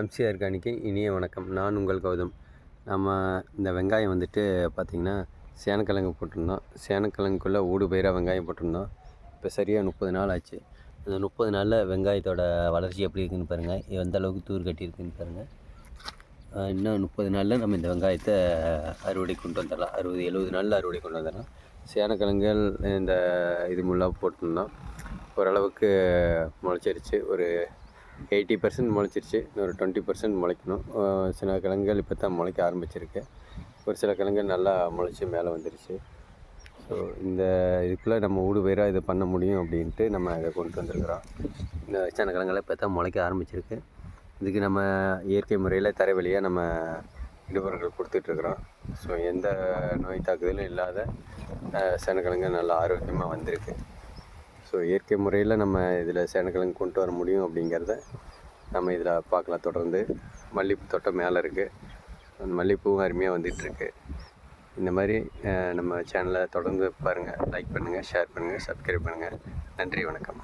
MC organic இனிய வணக்கம். நான் உங்கள் கௌதம். நம்ம இந்த வெங்காயம் வந்துட்டு பார்த்திங்கன்னா சேனக்கிழங்கு போட்டிருந்தோம். சேனக்கிழங்குக்குள்ளே ஊடு பயிராக வெங்காயம் போட்டிருந்தோம். இப்போ சரியாக முப்பது நாள் ஆச்சு. இந்த முப்பது நாளில் வெங்காயத்தோட வளர்ச்சி எப்படி இருக்குதுன்னு பாருங்கள் எந்த அளவுக்கு தூர் கட்டியிருக்குன்னு பாருங்கள் இன்னும் முப்பது நாளில் நம்ம இந்த வெங்காயத்தை அறுவடை கொண்டு வந்துடலாம். அறுபது எழுபது நாளில் அறுவடை கொண்டு வந்துடலாம். சேனக்கிழங்குகள் இந்த இது முல்லாக போட்டிருந்தோம். ஓரளவுக்கு முளைச்சிருச்சு. ஒரு எயிட்டி பர்சன்ட் முளைச்சிருச்சு. இன்னொரு டுவெண்ட்டி பர்சன்ட் முளைக்கணும். சில கிழங்குகள் இப்போ தான் முளைக்க ஆரம்பிச்சிருக்கு. ஒரு சில கிழங்குகள் நல்லா முளைச்சி மேலே வந்துருச்சு. ஸோ இந்த இதுக்குள்ளே நம்ம ஊடு பயிராக இது பண்ண முடியும் அப்படின்ட்டு நம்ம இதை கொண்டு வந்திருக்கிறோம். இந்த சின்ன கிழங்குலாம் இப்போ தான் முளைக்க ஆரம்பிச்சிருக்கு. இதுக்கு நம்ம இயற்கை முறையில் தரைவழியாக நம்ம இடுபொருட்கள் கொடுத்துட்ருக்குறோம். ஸோ எந்த நோய் தாக்குதலும் இல்லாத ஆஹ் சேனக்கிழங்கு நல்லா ஆரோக்கியமாக வந்திருக்கு. ஸோ இயற்கை முறையில் நம்ம இதில் சேனக்கிழங்கு கொண்டு வர முடியும் அப்படிங்கிறத நம்ம இதில் பார்க்கலாம். தொடர்ந்து மல்லிகைப்பூ தோட்டம் மேலே இருக்குது அந்த மல்லிகைப்பூவும் அருமையாக வந்துகிட்ருக்கு இந்த மாதிரி நம்ம சேனலை தொடர்ந்து பாருங்கள் லைக் பண்ணுங்கள் ஷேர் பண்ணுங்கள் சப்ஸ்கிரைப் பண்ணுங்கள் நன்றி வணக்கம்.